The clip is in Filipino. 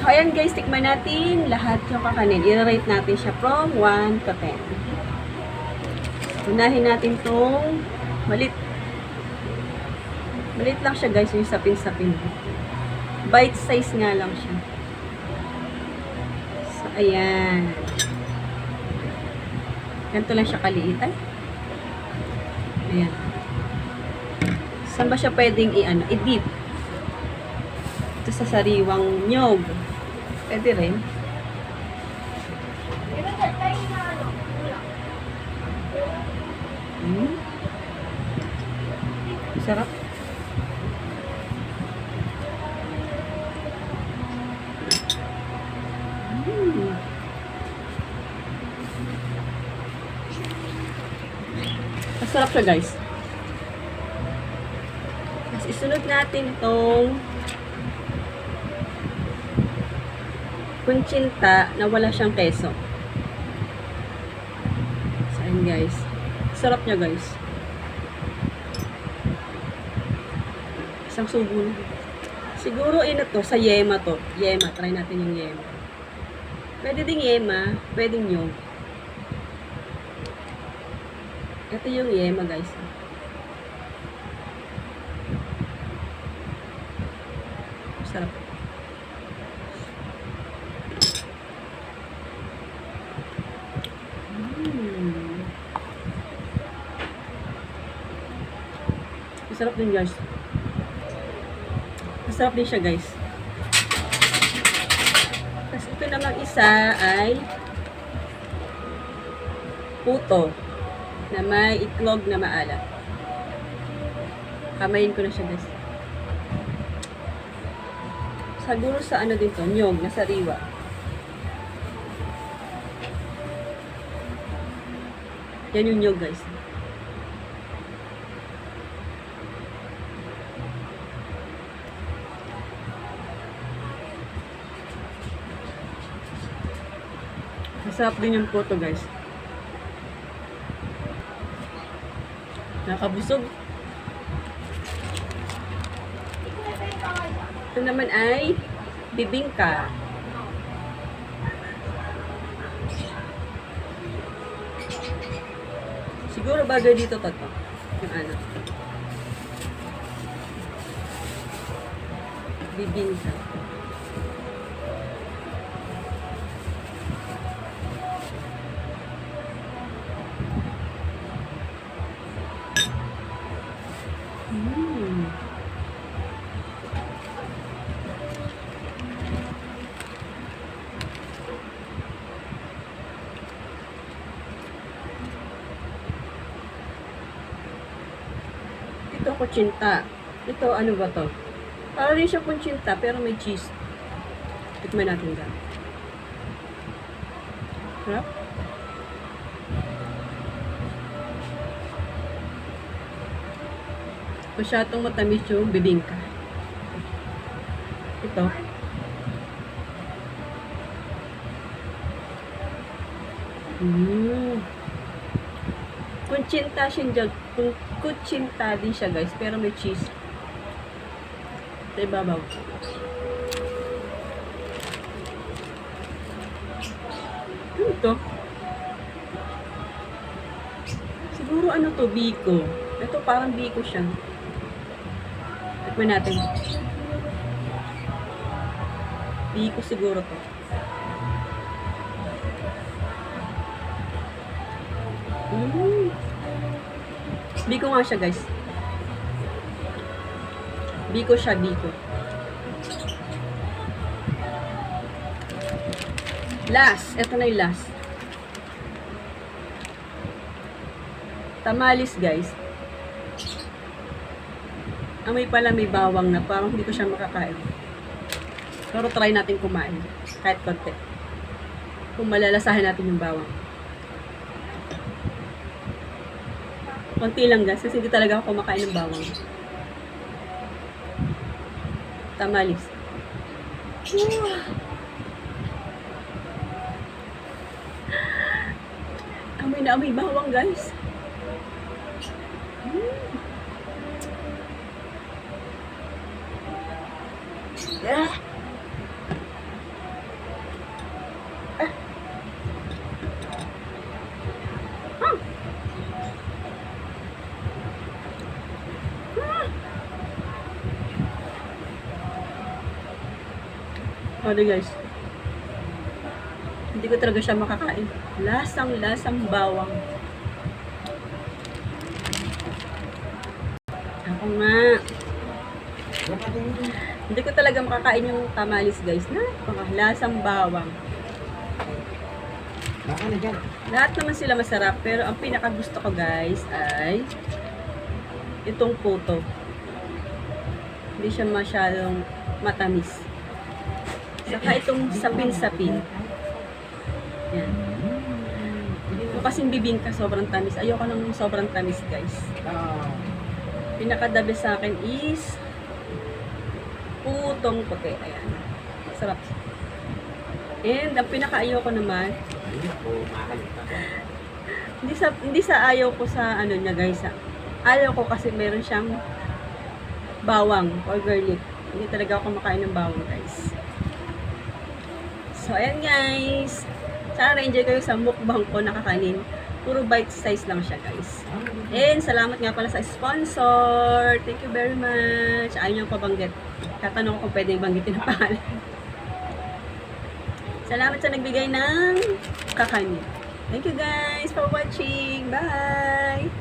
So, ayan guys, tikman natin lahat yung kakanin. I-rate natin siya from 1 to 10. Unahin natin tong malit. Malit lang siya guys, yung sapin-sapin. Bite size nga lang siya. So, ayan. Ganito lang siya kaliit. Ay. Ayan. Saan ba siya pwedeng i-ano? I-dip. Ito sa sariwang nyog. Pwede rin. Hmm. Sarap. Hmm. Masarap siya guys. Tapos isunod natin itong kunchinta na wala siyang keso. So, ayun guys. Sarap niya guys. Isang subo. Siguro ino to, sa yema to. Yema, try natin yung yema. Pwede ding yema, pwedeng yung. Ito yung yema guys. Sarap. Mm. Masarap din guys. Masarap din siya guys. Tapos ito namang isa ay puto na may itlog na maalat. Kamayin ko na siya guys. Siguro sa ano din to, nyog na sariwa. Yan yung nyog guys. Masarap din yung puto guys. Nakabusog. Ito naman ay bibingka. Siguro bagay dito to. Yung ano. Bibingka. Mm. Ito kutsinta. Ito ano ba to? Para rin siya kutsinta pero may cheese. Tikman natin ga. Sarap. Masyadong matamis yung bibingka. Ito. Mm. Kunchinta siya, kunchinta din siya guys, pero may cheese. Sa ibabaw. Ano to? Siguro ano to, biko. Ito parang biko siya. Tikman natin. Biko siguro to. Mm. Biko nga siya, guys. Biko siya, biko. Last. Ito na yung last. Tamalis, guys. Amoy pala may bawang na parang hindi ko siya makakain. Pero try natin kumain. Kahit konti. Kung malalasahin natin yung bawang. Konti lang guys, kasi hindi talaga ako kumakain ng bawang. Tamalis. Amoy na amoy bawang guys. Yeah. Sorry guys. Hindi ko talaga siya makakain. Lasang-lasang bawang. Ako nga. Hindi ko talaga makakain yung tamalis guys. Bawang. Na dyan. Lahat naman sila masarap, pero ang pinaka gusto ko guys ay itong puto. Hindi siya masyadong matamis. Saka itong sapin-sapin. Yan. Yung kasing bibingka sobrang tamis. Ayoko ng sobrang tamis guys. Ah, Pinaka-the best sa akin is putong puti. Ayan. Sarap. And ang naman, makakalimutan ko. Hindi sa hindi sa ayaw ko sa ano niya guys. ah. Ayaw ko kasi meron siyang bawang or garlic. Hindi talaga ako kumakain ng bawang guys. So ayan guys. Sana na-enjoy kayo sa mukbang ko na kakanin. Puro bite size lang siya guys. And salamat nga pala sa sponsor. Thank you very much. Ayaw niyo pa banggit. Tatanong ko kung pwedeng banggitin ang pangalan. Salamat sa nagbigay ng kakanin. Thank you guys for watching. Bye!